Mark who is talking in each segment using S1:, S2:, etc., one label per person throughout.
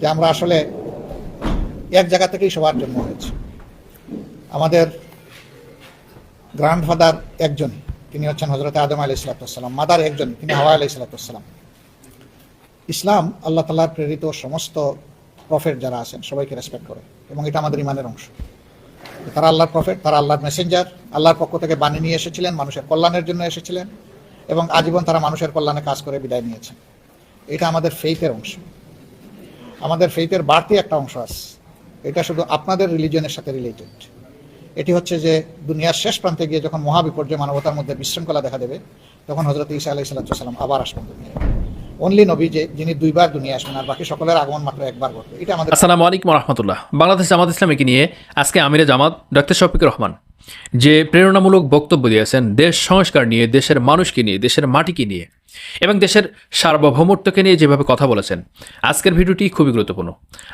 S1: যে আমরা আসলে এক জায়গা থেকেই সবার জন্ম হয়েছে। আমাদের গ্র্যান্ডফাদার একজন, তিনি হচ্ছেন হজরত আদম আলি সালাতাম মাদার একজন, তিনি হাওয়া আলি সালাতাম ইসলাম আল্লাহ তালার প্রেরিত সমস্ত প্রফেট যারা আছেন, সবাইকে রেসপেক্ট করে এবং এটা আমাদের ইমানের অংশ। তারা আল্লাহর প্রফেট তারা আল্লাহর মেসেঞ্জার আল্লাহর পক্ষ থেকে বাণী নিয়ে এসেছিলেন, মানুষের কল্যাণের জন্য এসেছিলেন এবং আজীবন তারা মানুষের কল্যাণে কাজ করে বিদায় নিয়েছেন। এটা আমাদের ফেইথের অংশ। আমাদের ফেইথের বাড়তি একটা অংশ আছে। এটা শুধু আপনাদের রিলিজনের সাথে রিলেটেড এটি হচ্ছে যে দুনিয়ার শেষ প্রান্তে গিয়ে যখন মহাবিপর্যয় মানবতার মধ্যে বিশৃঙ্খলা দেখা দেবে, তখন হজরত ইসা আলাহি সাল্লাম আবার আসবেন দুনিয়ায়। অনলি নবী যে, যিনি দুইবার দুনিয়া আসবেন, আর বাকি সকলের আগমন মাত্র একবার ঘটবে। এটা আমাদের
S2: আসসালামু আলাইকুম রহমতুল্লাহ। বাংলাদেশ জামাত ইসলামীকে নিয়ে আজকে আমিরে জামাত ডক্টর শফিক রহমান যে প্রেরণামূলক বক্তব্য দিয়েছেন, দেশ সংস্কার নিয়ে, দেশের মানুষকে নিয়ে, দেশের মাটিকে নিয়ে। এবং দেশের সার্বভৌমত্বকে নিয়ে যেভাবে কথা বলেছেন, আজকের ভিডিওটি খুবই গুরুত্বপূর্ণ।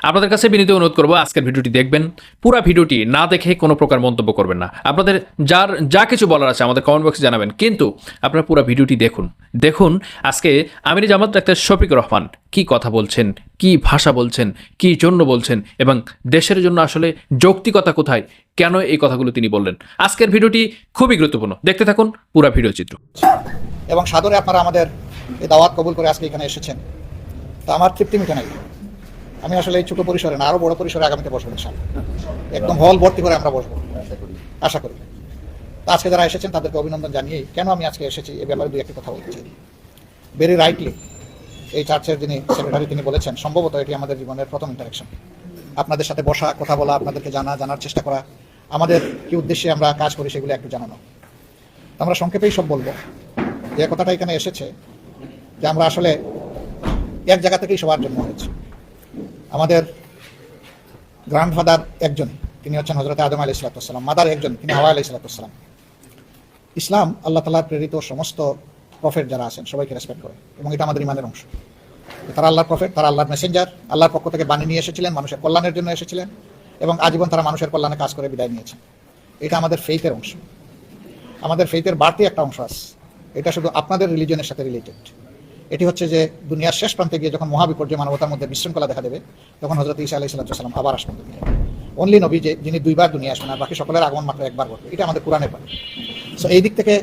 S2: আপনাদের কাছে বিনীত অনুরোধ করব, আজকের ভিডিওটি দেখবেন, পুরো ভিডিওটি না দেখে কোনো প্রকার মন্তব্য করবেন না। আপনাদের যার, যা কিছু বলার আছে আমাদের কমেন্ট বক্সে জানাবেন, কিন্তু আপনারা পুরো ভিডিওটি দেখুন। দেখুন, আজকে আমির জামাত ডাক্তার শফিক রহমান কি কথা বলছেন, কি ভাষা বলছেন, কি জন্য বলছেন, এবং দেশের জন্য আসলে যৌক্তিকতা কোথায়, কেন এই কথাগুলো তিনি বললেন? আজকের ভিডিওটি খুবই গুরুত্বপূর্ণ। দেখতে থাকুন পুরো ভিডিও চিত্র।
S1: এবং সাদরে আপনারা আমাদের এই দাওয়াত কবুল করে আজকে এখানে এসেছেন। তো আমার তৃপ্তি মিটে নাই আমি আসলে এই ছোটো পরিসরে না আরও বড় পরিসরে আগামীতে বসবো ইনশাল্লাহ একদম হল ভর্তি করে আমরা বসবো। আশা করি। তো আজকে যারা এসেছেন তাদেরকে অভিনন্দন জানিয়ে কেন আমি আজকে এসেছি এ ব্যাপারে দুই একটি কথা বলতে চাই ভেরি রাইটলি এই চার্চের যিনি সেক্রেটারি তিনি বলেছেন সম্ভবত এটি আমাদের জীবনের প্রথম ইন্টারাকশন আপনাদের সাথে বসা কথা বলা আপনাদেরকে জানা জানার চেষ্টা করা আমাদের কি উদ্দেশ্যে আমরা কাজ করি সেগুলো একটু জানানো। আমরা সংক্ষেপেই সব বলব। যে কথাটা এখানে এসেছে, যে আমরা আসলে এক জায়গা থেকেই সবার জন্ম হয়েছে। আমাদের গ্র্যান্ডফাদার একজন, তিনি হচ্ছেন হজরত আদম আলি সালাতাম মাদার একজন, তিনি হাওয়া আলি সালাতাম ইসলাম আল্লাহ তালার প্রেরিত সমস্ত প্রফেট যারা আছেন, সবাইকে রেসপেক্ট করে, এবং এটা আমাদের ইমানের অংশ। তারা আল্লাহর প্রফেট তারা আল্লাহর মেসেঞ্জার আল্লাহর পক্ষ থেকে বাণী নিয়ে এসেছিলেন, মানুষের কল্যাণের জন্য এসেছিলেন, এবং আজীবন তারা মানুষের কল্যাণে কাজ করে বিদায় নিয়েছেন। এটা আমাদের ফেইথের অংশ। আমাদের ফেইথের বাড়তি একটা অংশ আছে। এটা শুধু আপনাদের রিলিজনের সাথে রিলেটেড এটি হচ্ছে যে দুনিয়ার শেষ প্রান্তে গিয়ে যখন মহাবিপর্যয় মানবতার মধ্যে বিশৃঙ্খলা দেখা দেবে, তখন হজরত ইসা আলাহি সাল্লাম আবার আসবেন দুনিয়ায়। অনলি নবী যে যিনি দুইবার দুনিয়া আসবেন আর বাকি সকলের আগমন মাত্র একবার ঘটবে। এটা আমাদের কোরআনের পারে সো এই দিক থেকে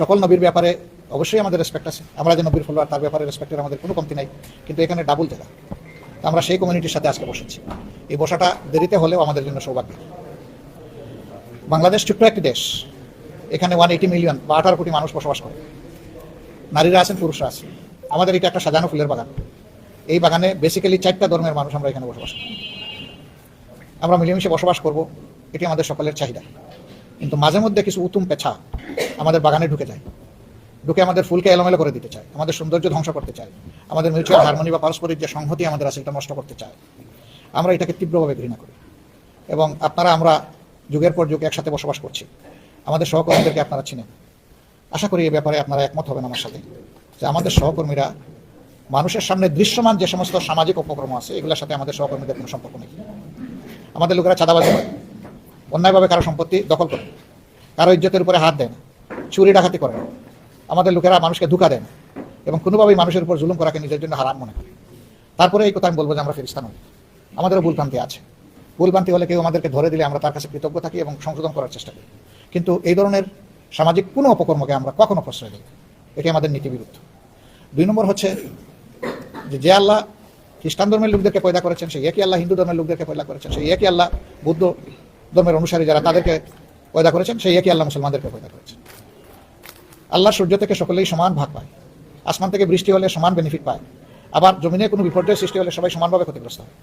S1: সকল নবীর ব্যাপারে অবশ্যই আমাদের রেসপেক্ট আছে। আমরা যে নবীর ফলোয়ার তার ব্যাপারে রেসপেক্টের আমাদের কোনো কমতি নাই। কিন্তু এখানে ডাবল জায়গা। আমরা সেই কমিউনিটির সাথে আজকে বসেছি। এই বসাটা দেরিতে হলেও আমাদের জন্য সৌভাগ্য। বাংলাদেশ ছোট্ট একটি দেশ। এখানে ওয়ান এইটি মিলিয়ন বা আঠারো কোটি মানুষ বসবাস করে। নারীরা আছেন, পুরুষরা আছেন। আমাদের এটা একটা সাজানো ফুলের বাগান। এই বাগানে বেসিক্যালি চারটা ধর্মের মানুষ আমরা এখানে বসবাস করি। আমরা মিলেমিশে বসবাস করব, এটি আমাদের সকলের চাহিদা। কিন্তু মাঝে মধ্যে কিছু উতুম পেছা আমাদের বাগানে ঢুকে যায়। ঢুকে আমাদের ফুলকে এলোমেলো করে দিতে চায়, আমাদের সৌন্দর্য ধ্বংস করতে চায়, আমাদের মিউচুয়াল হারমোনি বা পারস্পরিক যে সংহতি আমাদের আছে এটা নষ্ট করতে চায়। আমরা এটাকে তীব্রভাবে ঘৃণা করি। এবং আপনারা, আমরা যুগের পর যুগ একসাথে বসবাস করছি। আমাদের সহকর্মীদেরকে আপনারা চিনেন। আশা করি এই ব্যাপারে আপনারা একমত হবেন আমার সাথে। যে আমাদের সহকর্মীরা মানুষের সামনে দৃশ্যমান যে সমস্ত সামাজিক উপক্রম আছে, এগুলোর সাথে আমাদের সহকর্মীদের কোনো সম্পর্ক নেই। আমাদের লোকেরা চাঁদাবাজি করে। অন্যায়ভাবে কারও সম্পত্তি দখল করে। কারও ইজ্জতের উপরে হাত দেয় না। চুরি ডাকাতি করে আমাদের লোকেরা মানুষকে ধোকা দেয় না। এবং কোনোভাবেই মানুষের উপর জুলুম করাকে নিজের জন্য হারাম মনে করে। তারপরে এই কথা আমি বলব যে আমরা ফেরিস্তা নই। আমাদেরও ভুলভ্রান্তি আছে। ভুলভ্রান্তি হলে কেউ আমাদেরকে ধরে দিলে আমরা তার কাছে কৃতজ্ঞ থাকি এবং সংশোধন করার চেষ্টা করি। কিন্তু এই ধরনের সামাজিক কোনো অপকর্মকে আমরা কখনো প্রশ্রয় দিই এটি আমাদের নীতি বিরুদ্ধ দুই নম্বর হচ্ছে যে যে আল্লাহ খ্রিস্টান ধর্মের লোকদেরকে পয়দা করেছেন, সেই একই আল্লাহ হিন্দু ধর্মের লোকদেরকে পয়দা করেছেন, সেই একই আল্লাহ বুদ্ধ ধর্মের অনুসারী যারা তাদেরকে পয়দা করেছেন, সেই একই আল্লাহ মুসলমানদেরকে পয়দা করেছেন। আল্লাহ সূর্য থেকে সকলেই সমান ভাগ পায়। আসমান থেকে বৃষ্টি হলে সমান বেনিফিট পায়। আবার জমিনে কোনো বিপর্যয় সৃষ্টি হলে সবাই সমানভাবে ক্ষতিগ্রস্ত হয়।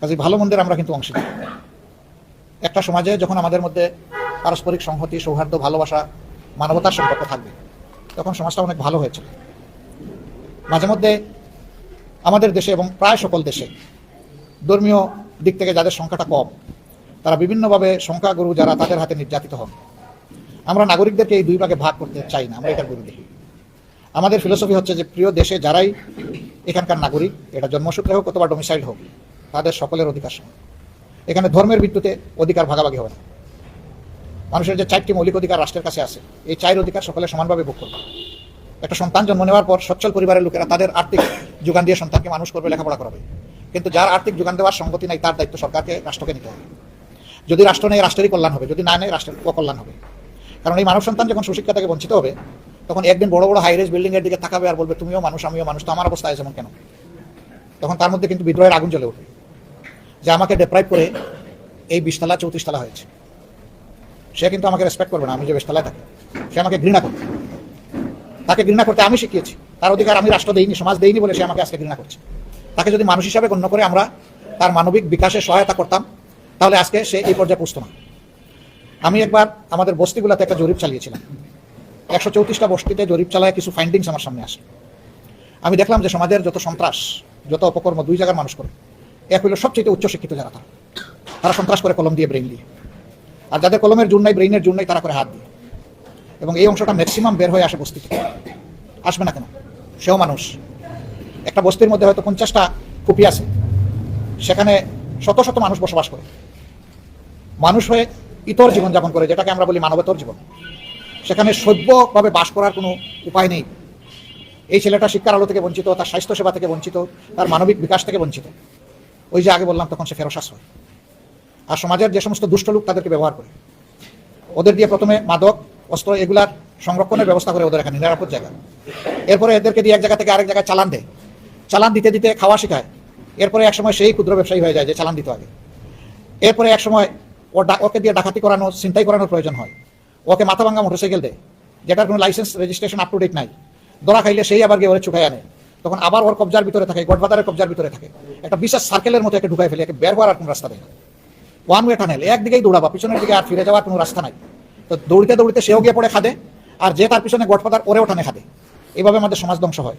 S1: কাজে ভালো মন্দের আমরা কিন্তু অংশীদার। একটা সমাজে যখন আমাদের মধ্যে পারস্পরিক সংহতি, সৌহার্দ্য, ভালোবাসা, মানবতার সম্পর্ক থাকবে। তখন সমাজটা অনেক ভালো হয়েছিল। মাঝে মধ্যে আমাদের দেশে এবং প্রায় সকল দেশে ধর্মীয় দিক থেকে যাদের সংখ্যাটা কম, তারা বিভিন্নভাবে সংখ্যাগুরু যারা তাদের হাতে নির্যাতিত হন আমরা নাগরিকদেরকে এই দুই ভাগে ভাগ করতে চাই না, আমরা এটার বিরোধী আমাদের ফিলোসফি হচ্ছে যে প্রিয় দেশে যারাই এখানকার নাগরিক, এটা জন্মসূত্রে হোক অথবা ডোমিসাইল হোক, তাদের সকলের অধিকার সমান। এখানে ধর্মের ভিত্তিতে অধিকার ভাগাভাগি হবে না। মানুষের যে চারটি মৌলিক অধিকার রাষ্ট্রের কাছে আছে, এই চার অধিকার সকলে সমানভাবে ভোগ করবে। একটা সন্তান জন্ম নেওয়ার পর সচ্ছল পরিবারের লোকেরা তাদের আর্থিক যোগান দিয়ে সন্তানকে মানুষ করবে, লেখাপড়া করাবে। কিন্তু যার আর্থিক যোগান দেওয়ার সঙ্গতি নাই, তার দায়িত্ব সরকারকে, রাষ্ট্রকে নিতে হবে। যদি রাষ্ট্র নেই, রাষ্ট্রেরই কল্যাণ হবে, যদি না নেই, রাষ্ট্রের অকল্যাণ হবে। কারণ এই মানব সন্তান যখন সুশিক্ষা থেকে বঞ্চিত হবে, তখন একদিন বড় বড় হাইরেজ বিল্ডিং এর দিকে তাকাবে আর বলবে, তুমিও মানুষ, আমিও মানুষ, তো আমার অবস্থা আছে যেমন কেন? তখন তার মধ্যে কিন্তু বিদ্রোহের আগুন জ্বলে উঠবে, যে আমাকে ডেপ্রাইভ করে এই বিশতলা, চৌত্রিশতলা হয়েছে। সে কিন্তু আমাকে রেসপেক্ট করবে না, আমি যে বিশতলায় থাকি। সে আমাকে ঘৃণা করবে। তাকে ঘৃণা করতে আমি শিখিয়েছি। তার অধিকার আমি রাষ্ট্র দেইনি, সমাজ দেইনি বলে সে আমাকে আজকে ঘৃণা করছে। তাকে যদি মানুষ হিসাবে গণ্য করে আমরা তার মানবিক বিকাশে সহায়তা করতাম, তাহলে আজকে সে এই পর্যায়ে পুষত না। আমি একবার আমাদের বস্তিগুলোতে একটা জরিপ চালিয়েছিলাম। একশো চৌত্রিশটা বস্তিতে জরিপ চালায় কিছু ফাইন্ডিংস আমার সামনে আসে। আমি দেখলাম যে সমাজের যত সন্ত্রাস, যত অপকর্ম দুই জায়গার মানুষ করে, এক হইল সবচেয়ে উচ্চশিক্ষিত যারা তারা। তারা সন্ত্রাস করে কলম দিয়ে ব্রেন দিয়ে। আর যাদের কলমের জুন নাই ব্রেইনের জুন নাই, তারা করে হাত দিয়ে। এবং এই অংশটা ম্যাক্সিমাম বের হয়ে আসে বস্তি আসবে না কেন? সেও মানুষ। একটা বস্তির মধ্যে হয়তো পঞ্চাশটা কুপি আছে। সেখানে শত শত মানুষ বসবাস করে। মানুষ হয়ে ইতর জীবনযাপন করে, যেটাকে আমরা বলি মানবতর জীবন। সেখানে সভ্যভাবে বাস করার কোনো উপায় নেই। এই ছেলেটা শিক্ষার আলো থেকে বঞ্চিত, তার স্বাস্থ্য সেবা থেকে বঞ্চিত, তার মানবিক বিকাশ থেকে বঞ্চিত। ওই যে আগে বললাম, তখন সে ফেরসাস হয়। আর সমাজের যে সমস্ত দুষ্ট লোক তাদেরকে ব্যবহার করে। ওদের দিয়ে প্রথমে মাদক, অস্ত্র এগুলার সংরক্ষণের ব্যবস্থা করে ওদের এখানে, নিরাপদ জায়গা। এরপরে এদেরকে দিয়ে এক জায়গা থেকে আরেক জায়গায় চালান দেয়। চালান দিতে দিতে খাওয়া শেখায়। এরপরে এক সময় সেই ক্ষুদ্র ব্যবসায়ী হয়ে যায় যে চালান দিতে আগে। এরপরে এক সময় ও ওকে দিয়ে ডাকাতি করানো চিন্তাই করানোর প্রয়োজন হয়। ওকে মাথা ভাঙা মোটরসাইকেল দেয়। যেটার কোনো licence, registration up to date নাই। ধরা খাইলে সেই আবার গিয়ে ওরে চুকাই আনে। তখন আবার ওর কবজার ভিতরে থাকে গডবাদারের কবজার ভিতরে থাকে। একটা বিশেষ সার্কেলের মতো একে ঢুকাই ফেলে, একে বের হওয়ার আর কোনো রাস্তা নেই ওয়ান ওয়ে টানেল একদিকেই দৌড়াবা, পিছনের দিকে আর ফিরে যাওয়ার কোনো রাস্তা নাই। তো দৌড়তে দৌড়তে সেও গিয়ে পড়ে খাদে, আর যে তার পিছনে গডফাদার, ওরেও টানে খাদে। এইভাবে আমাদের সমাজ ধ্বংস হয়।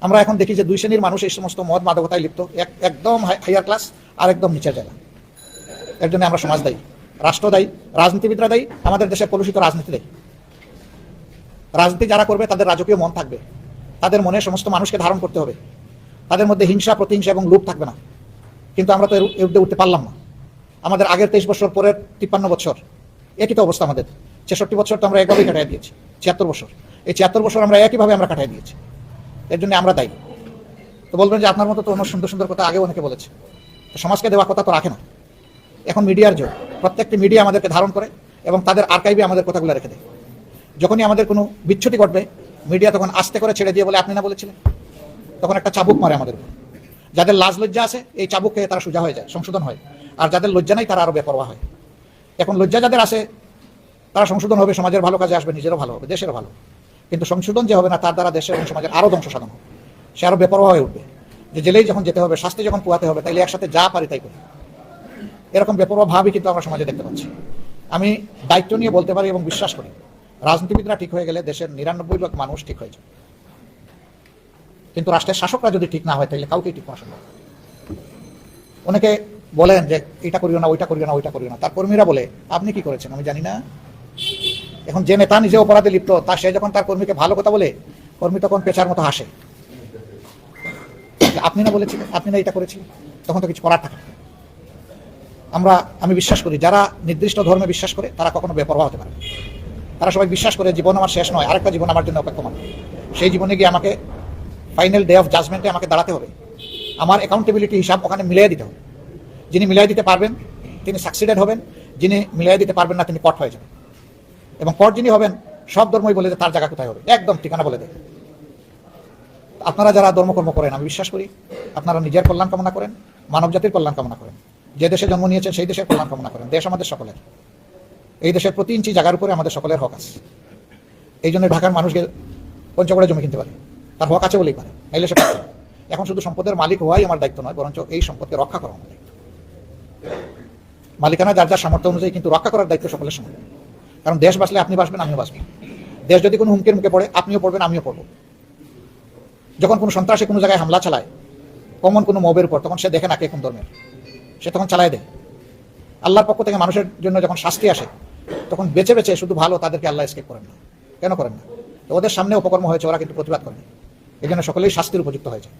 S1: আমরা এখন দেখি যে দুই শ্রেণির মানুষ এই সমস্ত মদ মাদকতায় লিপ্ত। এক, একদম হাইয়ার ক্লাস আর একদম নিচের জায়গা এর জন্য আমরা সমাজ দায়ী। রাষ্ট্র দায়ী, রাজনীতিবিদরা দায়ী, আমাদের দেশে কলুষিত রাজনীতি দায়ী। রাজনীতি যারা করবে, তাদের রাজকীয় মন থাকবে। তাদের মনে সমস্ত মানুষকে ধারণ করতে হবে। তাদের মধ্যে হিংসা, প্রতিহিংসা এবং লোভ থাকবে না। কিন্তু আমরা তো এর উঠতে উঠতে পারলাম না। আমাদের আগের তেইশ বছর পরের তিপ্পান্ন বছর। একই তো অবস্থা আমাদের। ছেষট্টি বছর তো আমরা একভাবেই কাটাই দিয়েছি। ছিয়াত্তর বছর। এই ছিয়াত্তর বছর আমরা একইভাবে আমরা কাটাই দিয়েছি। এর জন্য আমরা দায়ী। তো বলবেন যে আপনার মতো তো অন্য সুন্দর সুন্দর কথা আগে অনেকে বলেছে। তো সমাজকে দেওয়া কথা তো রাখে না। এখন মিডিয়ার যোগ প্রত্যেকটি মিডিয়া আমাদেরকে ধারণ করে এবং তাদের আর্কাইভে আমাদের কথাগুলো রেখে দেয়। যখনই আমাদের কোনো বিচ্ছুতি ঘটবে, মিডিয়া তখন আস্তে করে ছেড়ে দিয়ে বলে, আপনি না বলেছিলেন? তখন একটা চাবুক মারে আমাদের উপর। যাদের লাজ লজ্জা আছে, এই চাবুক খেয়ে তারা সোজা হয়ে যায়, সংশোধন হয়। আর যাদের লজ্জা নাই, তারা আরও বেপরোয়া হয়। এখন লজ্জা যাদের আছে, তারা সংশোধন হবে, সমাজের ভালো কাজে আসবে, নিজেরও ভালো হবে, দেশেরও ভালো কিন্তু সংশোধন যে হবে না, তার দ্বারা দেশের এবং সমাজের আরও ধ্বংস সাধন হবে। সে আরও বেপরোয়া হয়ে উঠবে। যে জেলেই যখন যেতে হবে, শাস্তি যখন পোয়াতে হবে, তাইলে একসাথে যা পারি তাই করি। এরকম বেপরোয়া ভাবই কিন্তু আমরা সমাজে দেখতে পাচ্ছি। আমি দায়িত্ব নিয়ে বলতে পারি এবং বিশ্বাস করি, রাজনীতিবিদরা ঠিক হয়ে গেলে দেশের নিরানব্বই ভাগ মানুষ ঠিক হয়ে যায় কিন্তু রাষ্ট্রের শাসকরা যদি ঠিক না হয় তাহলে কাউকেই ঠিক করা সম্ভব অনেকে বলেন যে, এটা করিও না, ওইটা করিও না, ওইটা করিও না। তার কর্মীরা বলে, আপনি কি করেছেন? আমি জানি না। এখন যে নেতা নিজে অপরাধে লিপ্ত, তা সে যখন তার কর্মীকে ভালো কথা বলে, কর্মী তখন পেছার মতো হাসে। আপনি না বলেছিলেন, আপনি না এটা করেছিলেন? তখন তো কিছু করার থাকে আমরা, আমি বিশ্বাস করি, যারা নির্দিষ্ট ধর্মে বিশ্বাস করে, তারা কখনো বেপরোয়া হতে পারে। তারা সবাই বিশ্বাস করে, জীবন আমার শেষ নয়, আরেকটা জীবন আমার জন্য অপেক্ষমান সেই জীবনে গিয়ে আমাকে ফাইনাল ডে অফ জাজমেন্টে আমাকে দাঁড়াতে হবে। আমার অ্যাকাউন্টেবিলিটি হিসাব ওখানে মিলিয়ে দিতে হবে। যিনি মিলিয়ে দিতে পারবেন, তিনি সাকসিডেড হবেন, যিনি মিলিয়ে দিতে পারবেন না, তিনি কট হয়ে যাবেন। এবং পর যিনি হবেন, সব ধর্মই বলে যে তার জায়গা কোথায় হবে। একদম ঠিকানা বলে দেয়। আপনারা যারা ধর্মকর্ম করেন, আমি বিশ্বাস করি, আপনারা নিজের কল্যাণ কামনা করেন, মানব জাতির কল্যাণ কামনা করেন। যে দেশে জন্ম নিয়েছেন, সেই দেশের কল্যাণ কামনা করেন। দেশ আমাদের সকলের। এই দেশের প্রতি ইঞ্চি জায়গার উপরে আমাদের সকলের হক আছে। এই জন্য ঢাকার মানুষকে পঞ্চগড়ে জমি কিনতে পারে। তার হক আছে বলেই পারে। নাইলে সে এখন শুধু সম্পদের মালিক হওয়াই আমার দায়িত্ব নয়, বরঞ্চ এই সম্পদকে রক্ষা করা দায়িত্ব মালিকানা যার যার সামর্থ্য অনুযায়ী কিন্তু রক্ষা করার দায়িত্ব সকলের সমান। কারণ দেশ বাঁচলে আপনি বাঁচবেন, আমিও বাঁচবেন দেশ যদি কোনো হুমকির মুখে পড়ে, আপনিও পড়বেন, আমিও পড়ব। যখন কোনো সন্ত্রাসী কোনো জায়গায় হামলা চালায়, কমন কোনো মবের উপর, তখন সে দেখে না কে কোন ধর্মের। সে তখন চালায় দেয়। আল্লাহর পক্ষ থেকে মানুষের জন্য যখন শাস্তি আসে, তখন বেছে বেছে শুধু ভালো তাদেরকে আল্লাহ স্কেপ করেন না। কেন করেন না? তো ওদের সামনে উপকর্ম হয়েছে, ওরা কিন্তু প্রতিবাদ করেনি এই জন্য সকলেই শাস্তির উপযুক্ত হয়েছে।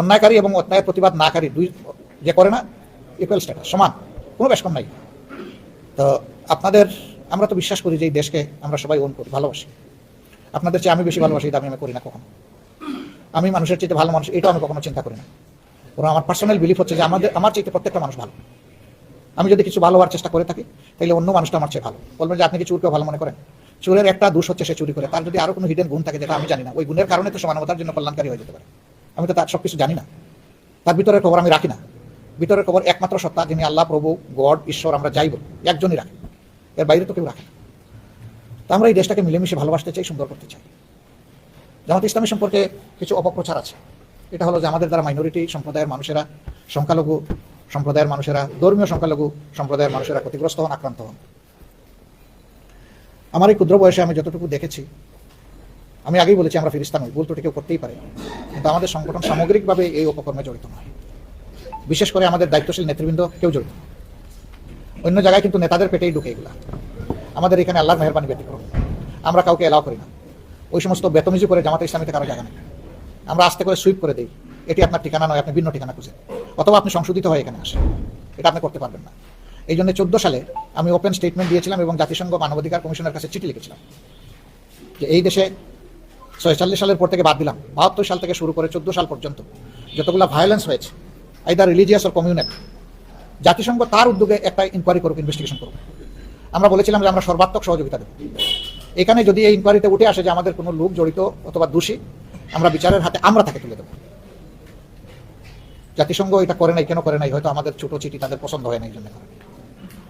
S1: অন্যায়কারী এবং অন্যায়ের প্রতিবাদ নাকারী দুই যে করে না ইকুয়াল স্ট্যাটাস সমান, কোনো বেশ কম নাই। তো আপনাদের, আমরা তো বিশ্বাস করি যে এই দেশকে আমরা সবাই ওন করি, ভালোবাসি। আপনাদের চেয়ে আমি বেশি ভালোবাসি দামি আমি করি না কখনো। আমি মানুষের চেয়ে ভালো মানুষ এটা আমি কখনো চিন্তা করি না। ওরা আমার পার্সোনাল বিলিফ হচ্ছে যে আমাদের, আমার চাইতে প্রত্যেকটা মানুষ ভালো। আমি যদি কিছু ভালো হওয়ার চেষ্টা করে থাকি তাহলে অন্য মানুষটা আমার চেয়ে ভালো। বলবেন যে আপনি কি চুরকে ভালো মনে করেন? চোরের একটা দোষ হচ্ছে সে চুরি করে। তার যদি আরও কোনো হিডেন গুণ থাকে যেটা আমি জানি না, ওই গুণের কারণে তো সে মানবতার জন্য কল্যাণকারী হয়ে যেতে পারে। আমি তো তার সব কিছু জানি না। তার ভিতরের খবর আমি রাখি না। ভিতরের খবর একমাত্র সত্তা, যিনি আল্লাহ, প্রভু, গড, ঈশ্বর, আমরা যাই বলি। একজনই রাখি। এর বাইরে তো কেউ রাখে তা আমরা এই দেশটাকে মিলেমিশে ভালোবাসতে চাই, সুন্দর করতে চাই। জামাত ইসলামী সম্পর্কে কিছু অপপ্রচার আছে। এটা হলো যে আমাদের দ্বারা মাইনরিটি সম্প্রদায়ের মানুষেরা, সংখ্যালঘু সম্প্রদায়ের মানুষেরা, ধর্মীয় সংখ্যালঘু সম্প্রদায়ের মানুষেরা ক্ষতিগ্রস্ত হন, আক্রান্ত হন। আমার এই ক্ষুদ্র বয়সে আমি যতটুকু দেখেছি, আমি আগেই বলেছি আমরা ফিরিস্তান নই, ভুল কেউ করতেই পারে। কিন্তু আমাদের সংগঠন সামগ্রিকভাবে এই উপকর্মে জড়িত নয়। বিশেষ করে আমাদের দায়িত্বশীল নেতৃবৃন্দ কেউ জড়িত অন্য জায়গায় কিন্তু নেতাদের পেটেই ঢুকে এগুলা। আমাদের এখানে আল্লাহর মেহরবানি ব্যতিক্রম। আমরা কাউকে এলাও করি না। ওই সমস্ত বেতমিজি করে জামাতে ইসলামীতে কারও জায়গা নেই। আমরা আস্তে করে সুইপ করে দিই। এটি আপনার ঠিকানা নয়, আপনি ভিন্ন ঠিকানা খুঁজে। অথবা আপনি সংশোধিত হয়ে এখানে আসেন। এটা আপনি করতে পারবেন না। এই জন্য চোদ্দ সালে আমি ওপেন স্টেটমেন্ট দিয়েছিলাম এবং জাতিসংঘ মানবাধিকার কমিশনের কাছে চিঠি লিখেছিলাম। যে এই দেশে ছয়চল্লিশ সালের পর থেকে বাদ দিলাম। বাহাত্তর সাল থেকে শুরু করে চোদ্দ সাল পর্যন্ত যতগুলো ভায়োলেন্স হয়েছে আইদার রিলিজিয়াস অর কমিউনাল জাতিসংঘ তার উদ্যোগে একটা ইনকোয়ারি করুক ইনভেস্টিগেশন করুক। আমরা বলেছিলাম যে আমরা সর্বাত্মক সহযোগিতা দেব। এখানে যদি এই ইনকোয়ারিতে উঠে আসে যে আমাদের কোনো লোক জড়িত অথবা দোষী, আমরা বিচারের হাতে আমরা তাকে তুলে দেবো। জাতিসংঘ এটা করে নাই, কেন করে নাই? হয়তো আমাদের ছোট চিঠি তাদের পছন্দ হয় না এই জন্য।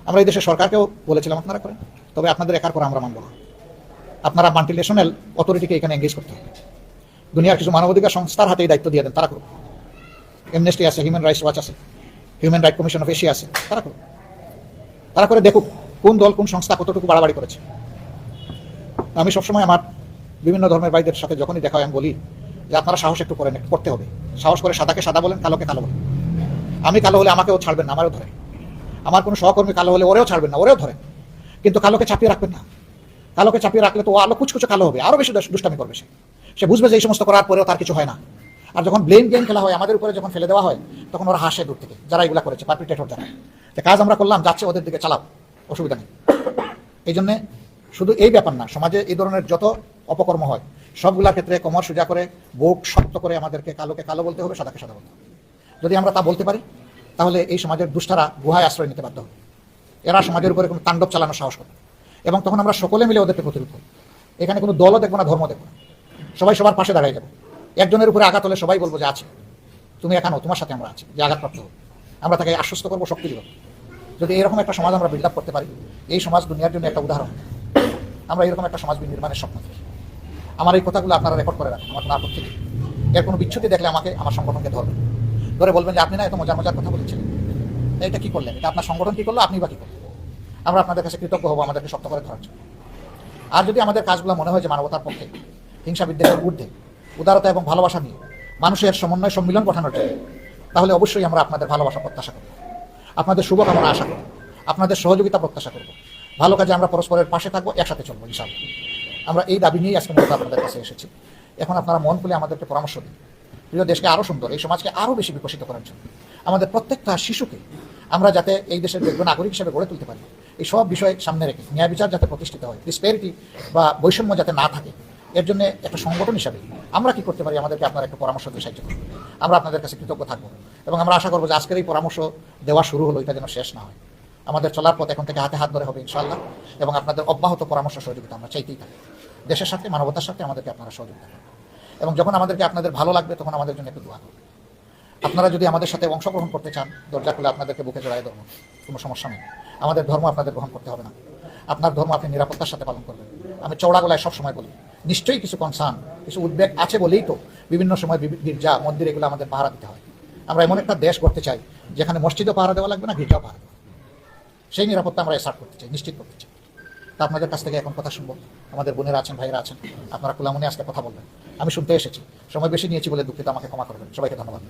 S1: আমরা এই দেশের সরকারকেও বলেছিলাম, আপনারা করেন। তবে আপনাদের একার করে আমরা মানব না। আপনারা মাল্টিনেশনাল অথরিটিকে এখানে এঙ্গেজ করতে হবে। দুনিয়ার কিছু মানবাধিকার সংস্থার হাতে এই দায়িত্ব দিয়ে দেন, তারা করুক। এমনেস্টি আছে হিউম্যান রাইটস ওয়াচ আছে Human Right Commission of Asia আছে, তারা করুক। তারা করে দেখুক কোন দল, কোন সংস্থা কতটুকু বাড়াবাড়ি করেছে। আমি সবসময় আমার বিভিন্ন ধর্মের ভাইদের সাথে যখনই দেখা হয়, আমি বলি যে আপনারা সাহস একটু করেন, একটু করতে হবে। সাহস করে সাদাকে সাদা বলেন, কালোকে কালো বলেন। আমি কালো হলে আমাকেও ছাড়বেন না, আমারও ধরে আমার কোনো সহকর্মী কালো হলে ওরেও ছাড়বেন না, ওরেও ধরেন। কিন্তু কালোকে চাপিয়ে রাখবেন না। কালোকে চাপিয়ে রাখলে তো ও আলো কুচকুচো কালো হবে আরও বেশি দুষ্টামি করবে সে। সে বুঝবে যে এই সমস্ত করার পরেও তার কিছু হয় না। আর যখন ব্লেম গেম খেলা হয়, আমাদের উপরে যখন ফেলে দেওয়া হয়, তখন ওরা হাসে দূর থেকে, যারা এগুলা করেছে পারপিটেটর যারা। যে কাজ আমরা করলাম, যাচ্ছে ওদের দিকে চালাও, অসুবিধা নেই। এই জন্যে শুধু এই ব্যাপার না, সমাজে এই ধরনের যত অপকর্ম হয় সবগুলা ক্ষেত্রে কোমর সোজা করে বুক শক্ত করে আমাদেরকে কালোকে কালো বলতে হবে, সাদাকে সাদা বলতে হবে। যদি আমরা তা বলতে পারি, তাহলে এই সমাজের দুষ্টারা গুহায় আশ্রয় নিতে বাধ্য হবে। এরা সমাজের উপরে কোনো তাণ্ডব চালানোর সাহস করে এবং তখন আমরা সকলে মিলে ওদেরকে প্রতিরোধ করি। এখানে কোনো দলও দেখব না ধর্ম দেখব না। সবাই সবার পাশে দাঁড়িয়ে যাব। একজনের উপরে আঘাত হলে সবাই বলব যে আছে। তুমি এখানেও তোমার সাথে আমরা আছি, যে আঘাতপ্রাপ্ত হোক। আমরা তাকে আশ্বস্ত করব, শক্তি দিব। যদি এরকম একটা সমাজ আমরা বিল্ড করতে পারি, এই সমাজ দুনিয়ার জন্য একটা উদাহরণ। আমরা এরকম একটা সমাজ নির্মাণের স্বপ্ন দেখি। আমার এই কথাগুলো আপনারা রেকর্ড করে রাখেন, আমার আপত্তি নেই। এর কোনো বিচ্ছুতি দেখলে আমাকে, আমার সংগঠনকে ধরবেন। ধরে বলবেন যে, আপনি না এত মজার মজার কথা বলেছিলেন। এটা কি করলেন? এটা আপনার সংগঠন কী করল? আপনি বা কী করলেন? আমরা আপনাদের কাছে কৃতজ্ঞ হব, আমাদেরকে শক্ত করে ধরার জন্য। আর যদি আমাদের কাজগুলো মনে হয় যে মানবতার পক্ষে হিংসা বিদ্বেষের ঊর্ধ্বে উদারতা এবং ভালোবাসা নিয়ে মানুষের সমন্বয় সম্মিলন গঠানোর জন্য। তাহলে অবশ্যই আমরা আপনাদের ভালোবাসা প্রত্যাশা করব। আপনাদের শুভকামনা আশা করব। আপনাদের সহযোগিতা প্রত্যাশা করব। ভালো কাজে আমরা পরস্পরের পাশে থাকব, একসাথে চলবো, ইনশাআল্লাহ। আমরা এই দাবি নিয়েই আজকে মূলত আপনাদের কাছে এসেছি। এখন আপনারা মন খুলে আমাদেরকে পরামর্শ দিন। প্রিয় দেশকে আরও সুন্দর, এই সমাজকে আরও বেশি বিকশিত করার জন্য। আমাদের প্রত্যেকটা শিশুকে আমরা যাতে এই দেশের যোগ্য নাগরিক হিসেবে গড়ে তুলতে পারি। এই সব বিষয় সামনে রেখে ন্যায় বিচার যাতে প্রতিষ্ঠিত হয় ডিসপ্যারিটি বা বৈষম্য যাতে না থাকে এর জন্য একটা সংগঠন হিসাবে আমরা কি করতে পারি? আমাদেরকে আপনারা একটু পরামর্শ দিয়ে সাহায্য করুন। আমরা আপনাদের কাছে কৃতজ্ঞ থাকব এবং আমরা আশা করব যে আজকের এই পরামর্শ দেওয়া শুরু হলো, এটা যেন শেষ না হয়। আমাদের চলার পথ এখন থেকে হাতে হাত ধরে হবে ইনশাল্লাহ এবং আপনাদের অব্যাহত পরামর্শ সহযোগিতা আমরা চাইতেই থাকি। দেশের সাথে, মানবতার সাথে আমাদেরকে আপনারা সহযোগিতা করুন। এবং যখন আমাদেরকে আপনাদের ভালো লাগবে, তখন আমাদের জন্য একটু দোয়া করুন। আপনারা যদি আমাদের সাথে অংশগ্রহণ করতে চান, দরজা খুলে আপনাদেরকে বুকে জড়াই ধরুন কোনো সমস্যা নেই। আমাদের ধর্ম আপনাদের গ্রহণ করতে হবে না। আপনার ধর্ম আপনি নিরাপত্তার সাথে পালন করবেন। আমি চওড়া গলায় সবসময় বলি নিশ্চয়ই কিছু কনসার্ন কিছু উদ্বেগ আছে বলেই তো বিভিন্ন সময় গির্জা, মন্দির এগুলো আমাদের পাহারা দিতে হয়। আমরা এমন একটা দেশ করতে চাই, যেখানে মসজিদও পাহারা দেওয়া লাগবে না, গির্জাও পাহারা দেওয়া সেই নিরাপত্তা আমরা এসার্ট করতে চাই, নিশ্চিত করতে চাই। তা আপনাদের কাছ থেকে এখন কথা শুনব। আমাদের বোনেরা আছেন ভাইরা আছেন, আপনারা খোলামনে আজকে কথা বলবেন। আমি শুনতে এসেছি, সময় বেশি নিয়েছি বলে দুঃখিত, আমাকে ক্ষমা করবেন সবাইকে ধন্যবাদ।